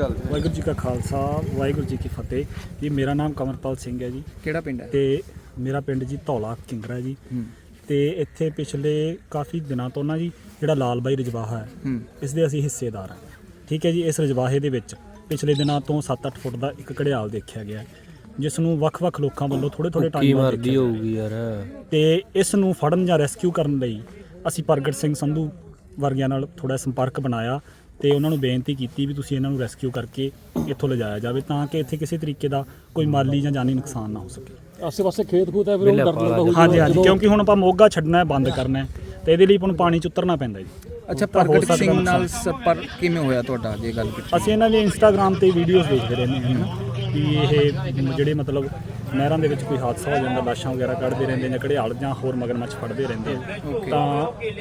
ਵਾਹਿਗੁਰੂ ਜੀ ਕਾ ਖਾਲਸਾ ਵਾਹਿਗੁਰੂ ਜੀ ਕੀ ਫਤਿਹ। ਜੀ ਮੇਰਾ ਨਾਮ ਕਮਰਪਾਲ ਸਿੰਘ ਹੈ ਜੀ। ਕਿਹੜਾ ਪਿੰਡ ਹੈ? ਤੇ ਮੇਰਾ ਪਿੰਡ ਜੀ ਧੌਲਾ ਕਿੰਗਰਾ ਜੀ। ਤੇ ਇੱਥੇ ਪਿਛਲੇ ਕਾਫੀ ਦਿਨਾਂ ਤੋਂ ਨਾ ਜੀ ਜਿਹੜਾ ਲਾਲ ਬਾਈ ਰਜਵਾਹਾ ਹੈ ਇਸ ਦੇ ਅਸੀਂ ਹਿੱਸੇਦਾਰ ਹਾਂ। ਠੀਕ ਹੈ ਜੀ ਇਸ ਰਜਵਾਹੇ ਦੇ ਵਿੱਚ ਪਿਛਲੇ ਦਿਨਾਂ ਤੋਂ 7-8 ਫੁੱਟ ਦਾ ਇੱਕ ਘੜਿਆਲ ਦੇਖਿਆ ਗਿਆ ਜਿਸ ਨੂੰ ਵੱਖ-ਵੱਖ ਲੋਕਾਂ ਵੱਲੋਂ ਥੋੜੇ-ਥੋੜੇ ਟਾਈਮ ਬਾਅਦ ਗਿਆ। ਹੋਊਗੀ ਯਾਰ। ਤੇ ਇਸ ਨੂੰ ਫੜਨ ਜਾਂ ਰੈਸਕਿਊ ਕਰਨ ਲਈ ਅਸੀਂ ਪ੍ਰਗਟ ਸਿੰਘ ਸੰਧੂ ਵਰਗਿਆਂ ਨਾਲ ਥੋੜਾ ਸੰਪਰਕ ਬਣਾਇਆ। ਤੇ ਉਹਨਾਂ ਨੂੰ ਬੇਨਤੀ ਕੀਤੀ ਵੀ ਤੁਸੀਂ ਇਹਨਾਂ ਨੂੰ ਰੈਸਕਿਊ ਕਰਕੇ ਇੱਥੋਂ ਲਿਜਾਇਆ ਜਾਵੇ ਤਾਂ ਕਿ ਇੱਥੇ ਕਿਸੇ ਤਰੀਕੇ ਦਾ ਕੋਈ ਮਾਲੀ ਜਾਂ ਜਾਨੀ ਨੁਕਸਾਨ ਨਾ ਹੋ ਸਕੇ। ਆਸੇ ਪਾਸੇ ਖੇਤ ਖੂਤ ਹੈ ਫਿਰ ਉਹ ਡਰ ਲੱਗਦਾ ਹੋਊਗਾ। ਹਾਂਜੀ ਹਾਂਜੀ ਕਿਉਂਕਿ ਹੁਣ ਆਪਾਂ ਮੋਗਾ ਛੱਡਣਾ ਹੈ ਬੰਦ ਕਰਨਾ ਹੈ ਤੇ ਇਹਦੇ ਲਈ ਆਪਾਂ ਨੂੰ ਪਾਣੀ ਚ ਉਤਰਨਾ ਪੈਂਦਾ ਜੀ। ਅੱਛਾ ਪ੍ਰਗਟ ਸਿੰਘ ਨਾਲ। ਸੰਪਰਕ ਕਿਵੇਂ ਹੋਇਆ ਤੁਹਾਡਾ ਜੇ ਗੱਲ ਕੀਤੀ ਅਸੀਂ ਇਹਨਾਂ ਦੀ ਇੰਸਟਾਗ੍ਰam ਤੇ ਵੀਡੀਓਜ਼ ਦੇਖਦੇ ਰਹਿੰਦੇ ਹਾਂ। ਵੀ ਇਹ ਜਿਹੜੇ ਮਤਲਬ ਨਹਿਰਾਂ ਦੇ ਵਿੱਚ ਕੋਈ ਹਾਦਸਾ ਹੋ ਜਾਂਦਾ ਲਾਸ਼ਾਂ ਵਗੈਰਾ ਕੱਢਦੇ ਰਹਿੰਦੇ ਜਾਂ ਘੜਿਆਲ ਜਾਂ ਹੋਰ ਮਗਰਮੱਛ ਫੜਦੇ ਰਹਿੰਦੇ ਤਾਂ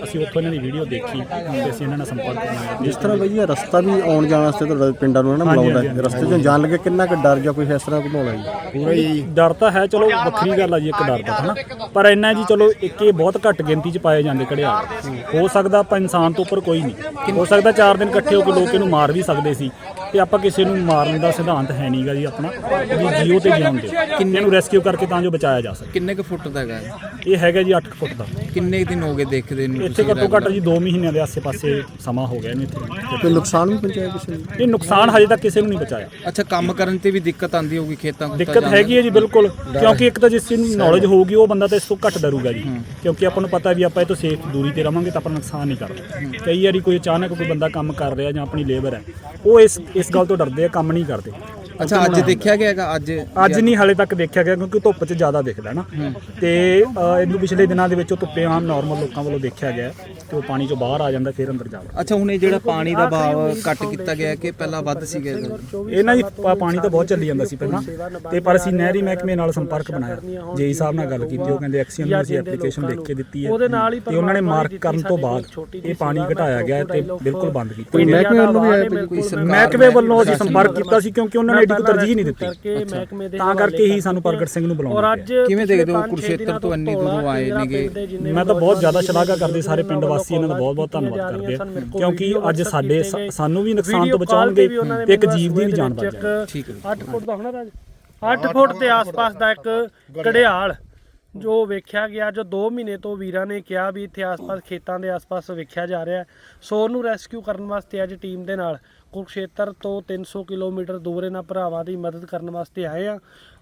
ਅਸੀਂ ਉੱਥੋਂ ਇਹਨਾਂ ਦੀ ਵੀਡੀਓ ਦੇਖੀ ਤੇ ਅਸੀਂ ਇਹਨਾਂ ਨਾਲ ਸੰਪਰਕ ਬਣਾਇਆ ਜਿਸ ਤਰ੍ਹਾਂ ਬਈ ਇਹ ਰਸਤਾ ਵੀ ਆਉਣ ਜਾਣ ਵਾਸਤੇ ਤੁਹਾਡਾ ਪਿੰਡਾਂ ਨੂੰ ਨਾ ਹੈ। ਰਸਤੇ 'ਚੋਂ ਜਾਣ ਲੱਗੇ ਕਿੰਨਾ ਕੁ ਡਰ ਜਾਂ ਕੋਈ ਇਸ ਤਰ੍ਹਾਂ ਹੈ ਜੀ? ਪੂਰਾ ਹੀ ਡਰ ਤਾਂ ਹੈ ਚਲੋ ਵੱਖਰੀ ਗੱਲ ਆ ਜੀ ਇੱਕ ਡਰ ਦਾ ਹਨਾ ਪਰ ਇੰਨਾ ਜੀ ਚਲੋ ਇੱਕ ਇਹ ਬਹੁਤ ਘੱਟ ਗਿਣਤੀ 'ਚ ਪਾਏ ਜਾਂਦੇ ਘੜਿਆਲ ਹੋ ਸਕਦਾ ਆਪਾਂ ਇਨਸਾਨ ਤੋਂ ਉੱਪਰ ਕੋਈ ਨਹੀਂ। ਹੋ ਸਕਦਾ ਚਾਰ ਦਿਨ ਇਕੱਠੇ ਹੋ ਕੇ ਲੋਕ ਇਹਨੂੰ ਮਾਰ ਵੀ ਸਕਦੇ ਸੀ। ਤੇ ਆਪਾਂ ਕਿਸੇ ਨੂੰ ਮਾਰਨ ਦਾ ਸਿਧਾਂਤ ਹੈ ਨਹੀਂਗਾ ਜੀ ਆਪਣਾ ਵੀ ਜੀਓ ਤੇ ਜਿਉਣ ਦਿਓ। ਕਿੰਨੇ ਨੂੰ ਰੈਸਕਿਊ ਕਰਕੇ ਤਾਂ ਜੋ ਬਚਾਇਆ ਜਾ ਸਕੇ। ਕਿੰਨੇ ਕੁ ਫੁੱਟ ਦਾ ਹੈਗਾ ਇਹ? ਇਹ ਹੈਗਾ ਜੀ 8 ਫੁੱਟ ਦਾ। ਕਿੰਨੇ ਕੁ ਦਿਨ ਹੋ ਗਏ ਦੇਖਦੇ ਨੂੰ ਇੱਥੇ ਤੁਸੀਂ ਘੱਟੋ ਘੱਟ ਜੀ 2 ਮਹੀਨਿਆਂ ਦੇ ਆਸੇ-ਪਾਸੇ ਸਮਾਂ ਹੋ ਗਿਆ ਇਹਨੂੰ ਇੱਥੇ। ਕੋਈ ਨੁਕਸਾਨ ਵੀ ਪਹੁੰਚਾਇਆ ਕਿਸੇ ਨੂੰ? ਇਹ ਨੁਕਸਾਨ ਹਜੇ ਤੱਕ ਕਿਸੇ ਨੂੰ ਨਹੀਂ ਬਚਾਇਆ ਅੱਛਾ ਕੰਮ ਕਰਨ ਤੇ ਵੀ ਦਿੱਕਤ ਆਂਦੀ ਹੋਊਗੀ ਖੇਤਾਂ ਖੂਤਾਂ ਦਿੱਕਤ ਜਾਣ ਹੈਗੀ ਹੈ ਜੀ ਬਿਲਕੁਲ। ਕਿਉਂਕਿ ਇੱਕ ਤਾਂ ਜਿਸ ਚੀਜ਼ ਨੂੰ ਨੌਲੇਜ ਹੋਊਗੀ ਉਹ ਬੰਦਾ ਤਾਂ ਇਸ ਤੋਂ ਘੱਟ ਡਰੂਗਾ ਜੀ। ਕਿਉਂਕਿ ਆਪਾਂ ਨੂੰ ਪਤਾ ਵੀ ਆਪਾਂ ਇਹ ਤੋਂ ਸੇਫ ਦੂਰੀ ਤੇ ਰਵਾਂਗੇ ਤਾਂ ਆਪਾਂ ਨੁਕਸਾਨ ਨਹੀਂ ਕਰਦੇ। ਕਈ ਵਾਰੀ ਕੋਈ ਅਚਾਨਕ ਕੋਈ ਬੰਦਾ ਕੰਮ ਕਰ ਰਿਹਾ ਜਾਂ ਆਪਣੀ ਲੇਬਰ ਹੈ ਉਹ ਇਸ ਇਸ ਗੱਲ ਤੋਂ ਡਰਦੇ ਆ ਕੰਮ ਨਹੀਂ ਕਰਦੇ। ਅੱਛਾ ਅੱਜ ਦੇਖਿਆ ਗਿਆ ਹੈਗਾ ਅੱਜ ਅੱਜ ਨਹੀਂ ਹਾਲੇ ਤੱਕ ਦੇਖਿਆ ਗਿਆ ਕਿਉਂਕਿ ਧੁੱਪ 'ਚ ਜ਼ਿਆਦਾ ਦਿਖਦਾ ਨਾ। ਤੇ ਇਹਨੂੰ ਪਿਛਲੇ ਦਿਨਾਂ ਦੇ ਵਿੱਚ ਉਹ ਧੁੱਪੇ ਆਮ ਨਾਰਮਲ ਲੋਕਾਂ ਵੱਲੋਂ ਦੇਖਿਆ ਗਿਆ ਤੇ ਉਹ ਪਾਣੀ 'ਚੋਂ ਬਾਹਰ ਆ ਜਾਂਦਾ ਫਿਰ ਅੰਦਰ ਜਾਂਦਾ। ਅੱਛਾ ਹੁਣ ਇਹ ਜਿਹੜਾ ਪਾਣੀ ਦਾ ਬਹਾਵ ਕੱਟ ਕੀਤਾ ਗਿਆ ਕਿ ਪਹਿਲਾਂ ਵੱਧ ਸੀਗਾ? ਇਹਨਾਂ ਦੀ ਪਾ- ਪਾਣੀ ਤਾਂ ਬਹੁਤ ਚੱਲੀ ਜਾਂਦਾ ਸੀ ਪਹਿਲਾਂ। ਤੇ ਪਰ ਅਸੀਂ ਨਹਿਰੀ ਮਹਿਕਮੇ ਨਾਲ ਸੰਪਰਕ ਬਣਾਇਆ। ਜੇਈ ਸਾਹਿਬ ਨਾਲ ਗੱਲ ਕੀਤੀ ਉਹ ਕਹਿੰਦੇ ਐਕਸੀਅਨ ਨੂੰ ਅਸੀਂ ਐਪਲੀਕੇਸ਼ਨ ਲਿਖ ਕੇ ਦਿੱਤੀ ਹੈ ਤੇ ਉਹਨਾਂ ਨੇ ਮਾਰਕ ਕਰਨ ਤੋਂ ਬਾਅਦ ਇਹ ਪਾਣੀ ਘਟਾਇਆ ਗਿਆ ਤੇ ਬਿਲਕੁਲ ਬੰਦ ਕੀਤਾ। ਕੋਈ ਮਹਿਕਮੇ ਵੱਲੋਂ ਵੀ ਆਇਆ ਕੋਈ ਕੋਈ ਸਰਕਾਰ ਮਹਿਕਮੇ ਵੱਲੋਂ ਅਸੀਂ ਸੰਪਰਕ ਕੀਤਾ ਸੀ ਕਿਉਂਕਿ ਉਹਨਾਂ ਨੇ ਐਡੀ ਕੋਈ ਤਰਜੀਹ ਨਹੀਂ ਦਿੱਤੀ। ਕਰਕੇ ਮਹਿਕਮੇ ਦੇ ਤਾਂ ਕਰਕੇ ਹੀ ਸਾਨੂੰ ਪ੍ਰਗਟ ਸਿੰਘ ਨੂੰ ਬੁਲਾਉਣਾ ਅੱਜ ਕਿਵੇਂ ਦੇਖਦੇ ਹੋ ਦਿਨਾਂ ਤੋਂ ਇੰਨੀ ਦੂਰੋਂ ਆਏ ਨੇਗੇ? ਮੈਂ ਤਾਂ ਬਹੁਤ ਜ਼ਿਆਦਾ ਸ਼ਲਾਘਾ ਕਰਦੇ ਨੇ, ਸਾਰੇ ਪਿੰਡ ਵਾਸੀ ਇਹਨਾਂ ਦਾ ਬਹੁਤ ਬਹੁਤ ਧੰਨਵਾਦ ਕਰਦੇ। ਕਿਉਂਕਿ ਅੱਜ ਸਾਡੇ। ਸਾਨੂੰ ਵੀ ਨੁਕਸਾਨ ਤੋਂ ਬਚਾਉਣਗੇ ਨੇ ਤੇ ਇੱਕ ਜੀਵ ਦੀ ਵੀ ਜਾਨ ਬਚ ਜਾਏਗੀ ਠੀਕ ਹੈ। 8 ਫੁੱਟ ਦਾ ਹੋਣਾ ਰਾਜ। 8 ਫੁੱਟ ਦੇ ਆਸ-ਪਾਸ ਦਾ ਇੱਕ ਘੜਿਆਲ ਜੋ ਵੇਖਿਆ ਗਿਆ ਜੋ 2 ਮਹੀਨੇ ਤੋਂ ਵੀਰਾਂ ਨੇ ਕਿਹਾ ਵੀ ਇੱਥੇ ਆਸ-ਪਾਸ ਖੇਤਾਂ ਦੇ ਆਸ-ਪਾਸ ਵੇਖਿਆ ਜਾ ਰਿਹਾ। ਸੋ ਉਹਨੂੰ ਰੈਸਕਿਊ ਕਰਨ ਵਾਸਤੇ ਅੱਜ ਟੀਮ ਦੇ ਨਾਲ ਕੁਰਕਸ਼ੇਤਰ ਤੋਂ 300 ਕਿਲੋਮੀਟਰ ਦੂਰ ਇਹਨਾਂ ਭਰਾਵਾਂ ਦੀ ਮਦਦ ਕਰਨ ਵਾਸਤੇ ਆਏ ਆ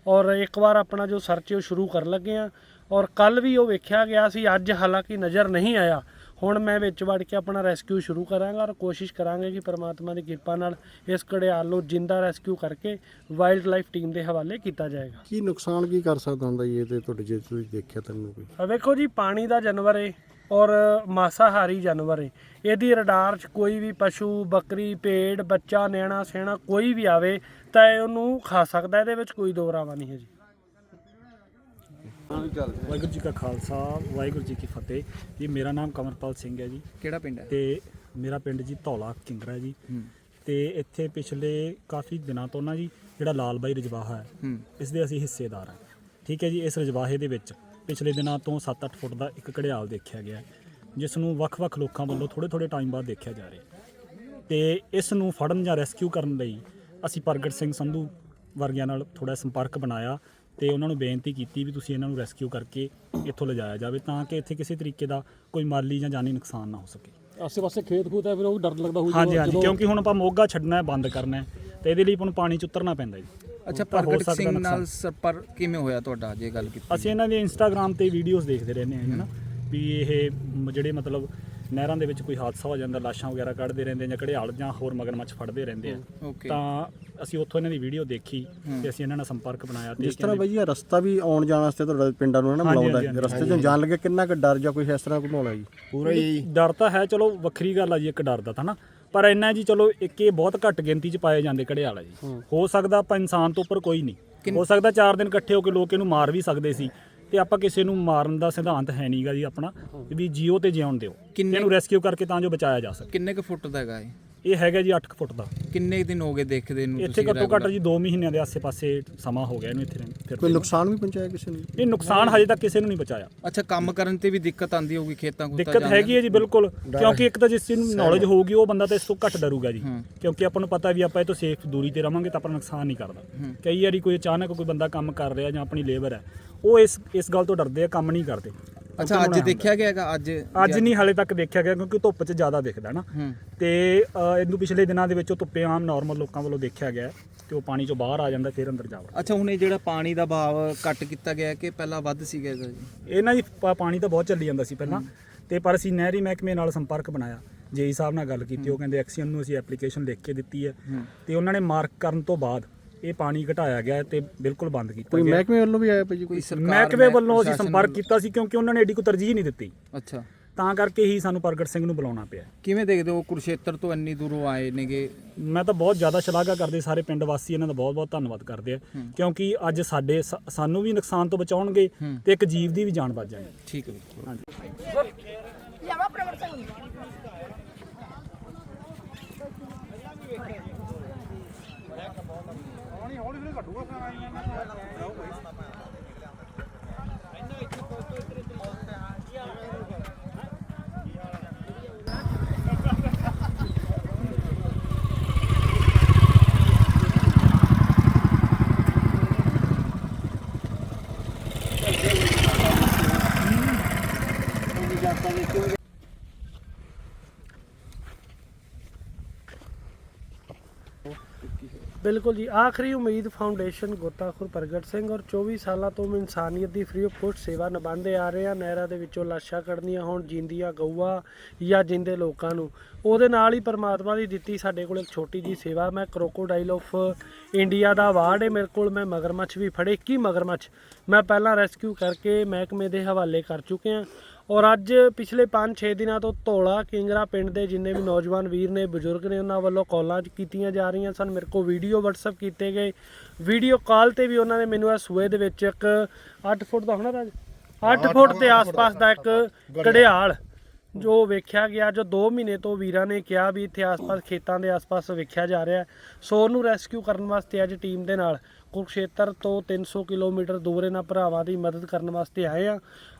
ਔਰ ਇੱਕ ਵਾਰ ਆਪਣਾ ਜੋ ਸਰਚ ਉਹ ਸ਼ੁਰੂ ਕਰਨ ਲੱਗੇ ਆ ਔਰ ਕੱਲ ਵੀ ਉਹ ਵੇਖਿਆ ਗਿਆ ਸੀ ਅੱਜ ਹਾਲਾਂਕਿ ਨਜ਼ਰ ਨਹੀਂ ਆਇਆ। ਹੁਣ ਮੈਂ ਵਿੱਚ ਵੜ ਕੇ ਆਪਣਾ ਰੈਸਕਿਊ ਸ਼ੁਰੂ ਕਰਾਂਗਾ ਔਰ ਕੋਸ਼ਿਸ਼ ਕਰਾਂਗੇ ਕਿ ਪ੍ਰਮਾਤਮਾ ਦੀ ਕਿਰਪਾ ਨਾਲ ਇਸ ਘੜਿਆਲ ਨੂੰ ਜਿੰਦਾ ਰੈਸਕਿਊ ਕਰਕੇ ਵਾਈਲਡ ਲਾਈਫ ਟੀਮ ਦੇ ਹਵਾਲੇ ਕੀਤਾ ਜਾਏਗਾ। ਕੀ ਨੁਕਸਾਨ ਕੀ ਕਰ ਸਕਦਾ ਹੁੰਦਾ ਜੀ ਇਹ ਤੇ ਤੁਹਾਡੇ ਜੇ ਤੁਸੀਂ ਦੇਖਿਆ ਤੈਨੂੰ ਕੋਈ? ਆ ਵੇਖੋ ਜੀ ਪਾਣੀ ਦਾ ਜਾਨਵਰ ਏ। ਔਰ ਮਾਸਾਹਾਰੀ ਜਾਨਵਰ ਏ। ਇਹਦੀ ਰਡਾਰ 'ਚ ਕੋਈ ਵੀ ਪਸ਼ੂ ਬੱਕਰੀ ਭੇਡ ਬੱਚਾ ਨਿਆਣਾ ਸਿਆਣਾ ਕੋਈ ਵੀ ਆਵੇ ਤਾਂ ਇਹ ਉਹਨੂੰ ਖਾ ਸਕਦਾ ਇਹਦੇ ਵਿੱਚ ਕੋਈ ਦੋ ਰਾਵਾ ਨਹੀਂ ਹੈ ਜੀ ਵਾਹਿਗੁਰੂ ਜੀ ਕਾ ਖਾਲਸਾ ਵਾਹਿਗੁਰੂ ਜੀ ਕੀ ਫਤਿਹ। ਜੀ ਮੇਰਾ ਨਾਮ ਕਮਰਪਾਲ ਸਿੰਘ ਹੈ ਜੀ। ਕਿਹੜਾ ਪਿੰਡ ਹੈ? ਤੇ ਮੇਰਾ ਪਿੰਡ ਜੀ ਧੌਲਾ ਕਿੰਗਰਾ ਜੀ। ਹੂੰ। ਤੇ ਇੱਥੇ ਪਿਛਲੇ ਕਾਫੀ ਦਿਨਾਂ ਤੋਂ ਨਾ ਜੀ ਜਿਹੜਾ ਲਾਲ ਬਾਈ ਰਜਵਾਹਾ ਹੈ ਹੂੰ। ਇਸ ਦੇ ਅਸੀਂ ਹਿੱਸੇਦਾਰ ਹਾਂ। ਠੀਕ ਹੈ ਜੀ ਇਸ ਰਜਵਾਹੇ ਦੇ ਵਿੱਚ ਪਿਛਲੇ ਦਿਨਾਂ ਤੋਂ 7-8 ਫੁੱਟ ਦਾ ਇੱਕ ਘੜਿਆਲ ਦੇਖਿਆ ਗਿਆ ਜਿਸ ਨੂੰ ਵੱਖ-ਵੱਖ ਲੋਕਾਂ ਵੱਲੋਂ ਥੋੜੇ-ਥੋੜੇ ਟਾਈਮ ਬਾਅਦ ਦੇਖਿਆ ਜਾ ਰਿਹਾ ਹੈ। ਤੇ ਇਸ ਨੂੰ ਫੜਨ ਜਾਂ ਰੈਸਕਿਊ ਕਰਨ ਲਈ ਅਸੀਂ ਪ੍ਰਗਟ ਸਿੰਘ ਸੰਧੂ ਵਰਗਿਆਂ ਨਾਲ ਥੋੜਾ ਸੰਪਰਕ ਬਣਾਇਆ ਤੇ ਉਹਨਾਂ ਨੂੰ ਬੇਨਤੀ ਕੀਤੀ ਵੀ ਤੁਸੀਂ ਇਹਨਾਂ ਨੂੰ ਰੈਸਕਿਊ ਕਰਕੇ ਇੱਥੋਂ ਲਿਜਾਇਆ ਜਾਵੇ ਤਾਂ ਕਿ ਇੱਥੇ ਕਿਸੇ ਤਰੀਕੇ ਦਾ ਕੋਈ ਮਾਲੀ ਜਾਂ ਜਾਨੀ ਨੁਕਸਾਨ ਨਾ ਹੋ ਸਕੇ ਆਸੇ ਪਾਸੇ ਖੇਤ ਖੂਤ ਹੈ ਫਿਰ ਉਹ ਡਰ ਲੱਗਦਾ ਹੋਊਗਾ ਹਾਂਜੀ ਹਾਂਜੀ ਕਿਉਂਕਿ ਹੁਣ ਆਪਾਂ ਮੋਗਾ ਛੱਡਣਾ ਹੈ ਬੰਦ ਕਰਨਾ ਹੈ ਤੇ ਇਹਦੇ ਲਈ ਆਪਾਂ ਨੂੰ ਪਾਣੀ ਚ ਉਤਰਨਾ ਪੈਂਦਾ ਜੀ ਅੱਛਾ ਹੋ ਪ੍ਰਗਟ ਸਿੰਘ ਨਾਲ। ਸੰਪਰਕ ਕਿਵੇਂ ਹੋਇਆ ਤੁਹਾਡਾ ਜੇ ਗੱਲ ਕੀਤੀ ਅਸੀਂ ਇਹਨਾਂ ਦੀ ਇੰਸਟਾਗ੍ਰam ਤੇ ਵੀਡੀਓਜ਼ ਦੇਖਦੇ ਰਹਿੰਦੇ ਹਾਂ ਹਨਾ ਵੀ ਇਹ ਜਿਹੜੇ ਮਤਲਬ ਨਹਿਰਾਂ ਦੇ ਵਿੱਚ ਕੋਈ ਹਾਦਸਾ ਹੋ ਜਾਂਦਾ ਲਾਸ਼ਾਂ ਵਗੈਰਾ ਕੱਢਦੇ ਰਹਿੰਦੇ ਜਾਂ ਘੜਿਆਲ ਜਾਂ ਹੋਰ ਮਗਰਮੱਛ ਫੜਦੇ ਰਹਿੰਦੇ ਆ। ਤਾਂ ਅਸੀਂ ਉੱਥੋਂ ਇਹਨਾਂ ਦੀ ਵੀਡੀਓ ਦੇਖੀ ਤੇ ਅਸੀਂ ਇਹਨਾਂ ਨਾਲ ਸੰਪਰਕ ਬਣਾਇਆ ਤੇ ਜਿਸ ਤਰ੍ਹਾਂ ਬਈ ਇਹ ਰਸਤਾ ਵੀ ਆਉਣ ਜਾਣ ਵਾਸਤੇ ਤੁਹਾਡਾ ਪਿੰਡਾਂ ਨੂੰ ਨਾ ਮਿਲਾਉਂਦਾ ਹੈ ਰਸਤੇ 'ਚੋਂ ਜਾਣ ਲੱਗੇ ਕਿੰਨਾ ਕੁ ਡਰ ਜਾਂ ਕੋਈ ਇਸ ਤਰ੍ਹਾਂ ਹੈ ਜੀ? ਪੂਰਾ ਹੀ ਡਰ ਤਾਂ ਹੈ ਚਲੋ ਵੱਖਰੀ ਗੱਲ ਆ ਜੀ ਇੱਕ ਡਰ ਦਾ ਤਾਂ ਨਾ। ਪਰ ਇੰਨਾ ਜੀ ਚਲੋ ਇੱਕ ਇਹ ਬਹੁਤ ਘੱਟ ਗਿਣਤੀ 'ਚ ਪਾਏ ਜਾਂਦੇ ਘੜਿਆਲ ਆ ਜੀ। ਹੋ। ਸਕਦਾ ਆਪਾਂ ਇਨਸਾਨ ਤੋਂ ਉੱਪਰ ਕੋਈ ਨਹੀਂ। ਹੋ ਸਕਦਾ ਚਾਰ ਦਿਨ ਇਕੱਠੇ ਹੋ ਕੇ ਲੋਕ ਇਹਨੂੰ ਮਾਰ ਵੀ ਸਕਦੇ ਸੀ। ਤੇ ਆਪਾਂ ਕਿਸੇ ਨੂੰ ਮਾਰਨ ਦਾ ਸਿਧਾਂਤ ਹੈ ਨਹੀਂਗਾ ਜੀ ਆਪਣਾ ਵੀ ਜੀਓ ਤੇ ਜਿਉਣ ਦਿਓ। ਕਿੰਨੇ- ਇਹਨੂੰ ਰੈਸਕਿਊ ਕਰਕੇ ਤਾਂ ਜੋ ਬਚਾਇਆ ਜਾ ਸਕੇ। ਕਿੰਨੇ ਕੁ ਫੁੱਟ ਦਾ ਹੈਗਾ ਇਹ? ਇਹ ਹੈਗਾ ਜੀ 8 ਫੁੱਟ ਦਾ। ਕਿੰਨੇ ਦਿਨ ਹੋ ਗਏ ਦੇਖਦੇ ਨੂੰ ਇੱਥੇ ਘੱਟੋ ਘੱਟ? ਜੀ 2 ਮਹੀਨਿਆਂ ਦੇ ਆਸੇ-ਪਾਸੇ ਸਮਾਂ ਹੋ ਗਿਆ ਇਹਨੂੰ ਇੱਥੇ ਰਹਿੰਦੇ ਕੋਈ ਨੁਕਸਾਨ ਵੀ ਪਹੁੰਚਾਇਆ ਕਿਸੇ ਨੂੰ? ਇਹ ਨੁਕਸਾਨ ਹਜੇ ਤੱਕ ਕਿਸੇ ਨੂੰ ਨਹੀਂ ਬਚਾਇਆ ਅੱਛਾ ਕੰਮ ਕਰਨ ਤੇ ਵੀ ਦਿੱਕਤ ਆਂਦੀ ਹੋਊਗੀ ਖੇਤਾਂ ਖੂਤਾਂ ਦਿੱਕਤ ਹੈਗੀ ਹੈ ਜੀ ਬਿਲਕੁਲ। ਕਿਉਂਕਿ ਇੱਕ ਤਾਂ ਜਿਸ ਚੀਜ਼ ਨੂੰ ਨੌਲੇਜ ਹੋਊਗੀ ਉਹ ਬੰਦਾ ਤਾਂ ਇਸ ਤੋਂ ਘੱਟ ਡਰੂਗਾ ਜੀ। ਕਿਉਂਕਿ ਆਪਾਂ ਨੂੰ ਪਤਾ ਵੀ ਆਪਾਂ ਇਹ ਤੋਂ ਸੇਫ ਦੂਰੀ ਤੇ ਰਵਾਂਗੇ ਤਾਂ ਆਪਾਂ ਨੂੰ ਨੁਕਸਾਨ ਨਹੀਂ ਕਰਦਾ। ਕਈ ਵਾਰੀ ਕੋਈ ਅਚਾਨਕ ਕੋਈ ਬੰਦਾ ਕੰਮ ਕਰ ਰਿਹਾ ਜਾਂ ਆਪਣੀ ਲੇਬਰ ਹੈ ਉਹ ਇਸ ਇਸ ਗੱਲ ਤੋਂ ਡਰਦੇ ਆ ਕੰਮ ਨਹੀਂ ਕਰਦੇ। ਅੱਛਾ ਅੱਜ ਦੇਖਿਆ ਗਿਆ ਹੈਗਾ ਅੱਜ ਅੱਜ ਨਹੀਂ ਹਾਲੇ ਤੱਕ ਦੇਖਿਆ ਗਿਆ ਕਿਉਂਕਿ ਧੁੱਪ 'ਚ ਜ਼ਿਆਦਾ ਦਿਖਦਾ ਨਾ। ਤੇ ਇਹਨੂੰ ਪਿਛਲੇ ਦਿਨਾਂ ਦੇ ਵਿੱਚ ਧੁੱਪੇ ਆਮ ਨਾਰਮਲ ਲੋਕਾਂ ਵੱਲੋਂ ਦੇਖਿਆ ਗਿਆ ਤੇ ਉਹ ਪਾਣੀ ਚੋਂ ਬਾਹਰ ਆ ਜਾਂਦਾ ਫਿਰ ਅੰਦਰ ਜਾਵੜਾ ਅੱਛਾ ਹੁਣ ਇਹ ਜਿਹੜਾ ਪਾਣੀ ਦਾ ਭਾਵ ਘੱਟ ਕੀਤਾ ਗਿਆ ਕਿ ਪਹਿਲਾਂ ਵੱਧ ਸੀਗਾ ਇਹਦਾ ਜੀ? ਇਹ ਨਾ ਜੀ ਪਾਣੀ ਤਾਂ ਬਹੁਤ ਚੱਲੀ ਜਾਂਦਾ ਸੀ ਪਹਿਲਾਂ। ਤੇ ਪਰ ਅਸੀਂ ਨਹਿਰੀ ਮਹਿਕਮੇ ਨਾਲ ਸੰਪਰਕ ਬਣਾਇਆ। ਜੇਈ ਸਾਹਿਬ ਨਾਲ ਗੱਲ ਕੀਤੀ ਉਹ ਕਹਿੰਦੇ ਐਕਸੀਅਨ ਨੂੰ ਅਸੀਂ ਐਪਲੀਕੇਸ਼ਨ ਲਿਖ ਕੇ ਦਿੱਤੀ ਹੂੰ। ਤੇ ਉਹਨਾਂ ਨੇ ਮਾਰਕ ਕਰਨ ਤੋਂ ਬਾਅਦ ਇਹ ਪਾਣੀ ਘਟਾਇਆ ਗਿਆ ਤੇ ਬਿਲਕੁਲ ਬੰਦ ਕੀਤਾ ਕੋਈ ਗਿਆ। ਮਹਿਕਮੇ ਵੱਲੋਂ ਵੀ ਆਇਆ ਭਾਈ ਜੀ ਕੋਈ? ਮਹਿਕਮੇ ਮਹਿ- ਵੱਲੋਂ ਅਸੀਂ ਸੰਪਰਕ? ਕੀਤਾ ਸੀ ਕਿਉਂਕਿ ਉਹਨਾਂ ਨੇ ਏਡੀ ਕੋਈ ਤਰਜੀਹ ਨਹੀਂ ਦਿੱਤੀ। ਅੱਛਾ। ਤਾਂ ਕਰਕੇ ਹੀ ਸਾਨੂੰ ਪ੍ਰਗਟ ਸਿੰਘ ਨੂੰ ਬੁਲਾਉਣਾ ਪਿਆ। ਕਿਵੇਂ ਦੇਖਦੇ ਹੋ ਕੁਰਸ਼ੇਤਰ ਤੋਂ ਇੰਨੀ ਦੂਰੋਂ ਆਏ ਨੇਗੇ? ਮੈਂ ਤਾਂ ਬਹੁਤ ਜ਼ਿਆਦਾ ਸ਼ਲਾਘਾ ਕਰਦੇ ਸਾਰੇ ਪਿੰਡ ਵਾਸੀ ਇਹਨਾਂ ਦਾ ਬਹੁਤ ਬਹੁਤ ਧੰਨਵਾਦ ਕਰਦੇ ਆ। ਕਿਉਂਕਿ ਅੱਜ ਸਾਡੇ ਸਾਨੂੰ ਵੀ ਨੁਕਸਾਨ ਤੋਂ ਬਚਾਉਣਗੇ। ਤੇ ਇੱਕ ਜੀਵ ਦੀ ਵੀ ਜਾਨ ਬਚ ਜਾਏਗੀ ਠੀਕ ਹੈ ਹਾਂਜੀ। ਬਿਲਕੁਲ ਜੀ, ਆਖਰੀ ਉਮੀਦ ਫਾਊਂਡੇਸ਼ਨ ਗੋਤਾਖੁਰ ਪ੍ਰਗਟ ਸਿੰਘ ਔਰ 24 ਸਾਲਾਂ ਤੋਂ ਇਨਸਾਨੀਅਤ ਦੀ ਫ੍ਰੀ ਆਫ ਕੋਸਟ ਸੇਵਾ ਨਿਭਾਉਂਦੇ ਆ ਰਹੇ ਆ। ਨਹਿਰਾਂ ਦੇ ਵਿੱਚੋਂ ਲਾਸ਼ਾਂ ਕੱਢਣੀਆਂ ਹੋਣ, ਜਿੰਦੀਆਂ ਗਊਆਂ ਜਾਂ ਜਿੰਦੇ ਲੋਕਾਂ ਨੂੰ। ਉਹਦੇ ਨਾਲ ਹੀ ਪਰਮਾਤਮਾ ਦੀ ਦਿੱਤੀ ਸਾਡੇ ਕੋਲ ਇੱਕ ਛੋਟੀ ਜੀ ਸੇਵਾ। ਮੈਂ ਕਰੋਕੋਡਾਈਲ ਆਫ ਇੰਡੀਆ ਦਾ ਅਵਾਰਡ ਹੈ ਮੇਰੇ ਕੋਲ, ਮੈਂ ਮਗਰਮੱਛ ਵੀ ਫੜੇ। ਕੀ ਮਗਰਮੱਛ? ਮੈਂ ਪਹਿਲਾਂ ਰੈਸਕਿਊ ਕਰਕੇ ਮਹਿਕਮੇ ਦੇ ਹਵਾਲੇ ਕਰ ਚੁੱਕੇ ਹਾਂ ਔਰ ਅੱਜ ਪਿਛਲੇ 5-6 ਦਿਨਾਂ ਤੋਂ ਧੌਲਾ ਕਿੰਗਰਾ ਪਿੰਡ ਦੇ ਜਿੰਨੇ ਵੀ ਨੌਜਵਾਨ ਵੀਰ ਨੇ ਬਜ਼ੁਰਗ ਨੇ ਉਹਨਾਂ ਵੱਲੋਂ ਕਾਲਾਂ ਕੀਤੀਆਂ ਜਾ ਰਹੀਆਂ ਸਨ। ਮੇਰੇ ਕੋਲ ਵੀਡੀਓ WhatsApp ਕੀਤੇ ਗਏ। ਵੀਡੀਓ ਕਾਲ ਤੇ ਵੀ ਉਹਨਾਂ ਨੇ ਮੈਨੂੰ ਇਸ ਸੂਏ ਦੇ ਵਿੱਚ ਇੱਕ 8 ਫੁੱਟ ਦਾ ਹੋਣਾ ਰਾਜ? 8 ਫੁੱਟ ਦੇ ਆਸ-ਪਾਸ ਦਾ ਇੱਕ ਘੜਿਆਲ ਜੋ ਵੇਖਿਆ ਗਿਆ ਜੋ 2 ਮਹੀਨੇ ਤੋਂ ਵੀਰਾਂ ਨੇ ਕਿਹਾ ਵੀ ਇੱਥੇ ਆਸ-ਪਾਸ ਖੇਤਾਂ ਦੇ ਆਸ-ਪਾਸ ਵੇਖਿਆ ਜਾ ਰਿਹਾ। ਸੋ ਉਹਨੂੰ ਰੈਸਕਿਊ ਕਰਨ ਵਾਸਤੇ ਅੱਜ ਟੀਮ ਦੇ ਨਾਲ ਕੁਰਕਸ਼ੇਤਰ ਤੋਂ 300 ਕਿਲੋਮੀਟਰ ਦੂਰ ਇਹਨਾਂ ਭਰਾਵਾਂ ਦੀ ਮਦਦ ਕਰਨ ਵਾਸਤੇ ਆਏ ਆ।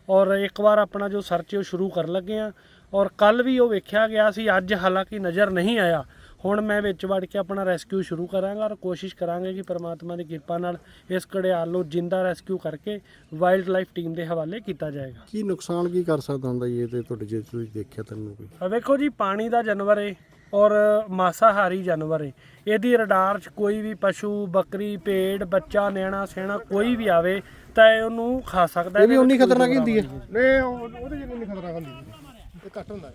ਔਰ ਇੱਕ ਵਾਰ ਆਪਣਾ ਜੋ ਸਰਚ ਉਹ ਸ਼ੁਰੂ ਕਰਨ ਲੱਗੇ ਆ। ਔਰ ਕੱਲ ਵੀ ਉਹ ਵੇਖਿਆ ਗਿਆ ਸੀ ਅੱਜ ਹਾਲਾਂਕਿ ਨਜ਼ਰ ਨਹੀਂ ਆਇਆ। ਹੁਣ ਮੈਂ ਵਿੱਚ ਵੜ ਕੇ ਆਪਣਾ ਰੈਸਕਿਊ ਸ਼ੁਰੂ ਕਰਾਂਗਾ ਔਰ ਕੋਸ਼ਿਸ਼ ਕਰਾਂਗੇ ਕਿ ਪ੍ਰਮਾਤਮਾ ਦੀ ਕਿਰਪਾ ਨਾਲ ਇਸ ਘੜਿਆਲ ਨੂੰ ਜਿੰਦਾ ਰੈਸਕਿਊ ਕਰਕੇ ਵਾਈਲਡ ਲਾਈਫ ਟੀਮ ਦੇ ਹਵਾਲੇ ਕੀਤਾ ਜਾਏਗਾ। ਕੀ ਨੁਕਸਾਨ ਕੀ ਕਰ ਸਕਦਾ ਹੁੰਦਾ ਜੀ? ਇਹ ਤੇ ਤੁਹਾਡੇ ਜੇ ਤੁਸੀਂ ਦੇਖਿਆ ਤੈਨੂੰ ਕੋਈ। ਆ ਵੇਖੋ ਜੀ ਪਾਣੀ ਦਾ ਜਾਨਵਰ ਏ। ਔਰ ਮਾਸਾਹਾਰੀ ਜਾਨਵਰ ਏ। ਇਹਦੀ ਰਡਾਰ 'ਚ ਕੋਈ ਵੀ ਪਸ਼ੂ ਬੱਕਰੀ ਭੇਡ ਬੱਚਾ ਨਿਆਣਾ ਸੇਣਾ ਕੋਈ ਵੀ ਆਵੇ ਤਾਂ ਇਹ ਉਹਨੂੰ ਖਾ ਸਕਦਾ ਇਹ ਵੀ ਉਨੀ ਖਤਰਨਾਕ ਹੁੰਦੀ ਹੈ। ਨਹੀਂ। ਨਹੀਂ ਉਹ- ਉਹਦੇ ਜਿੰਨੀ ਨਹੀਂ ਖਤਰਾ ਹੁੰਦੀ ਇਹ ਘੱਟ ਹੁੰਦਾ ਹੈ।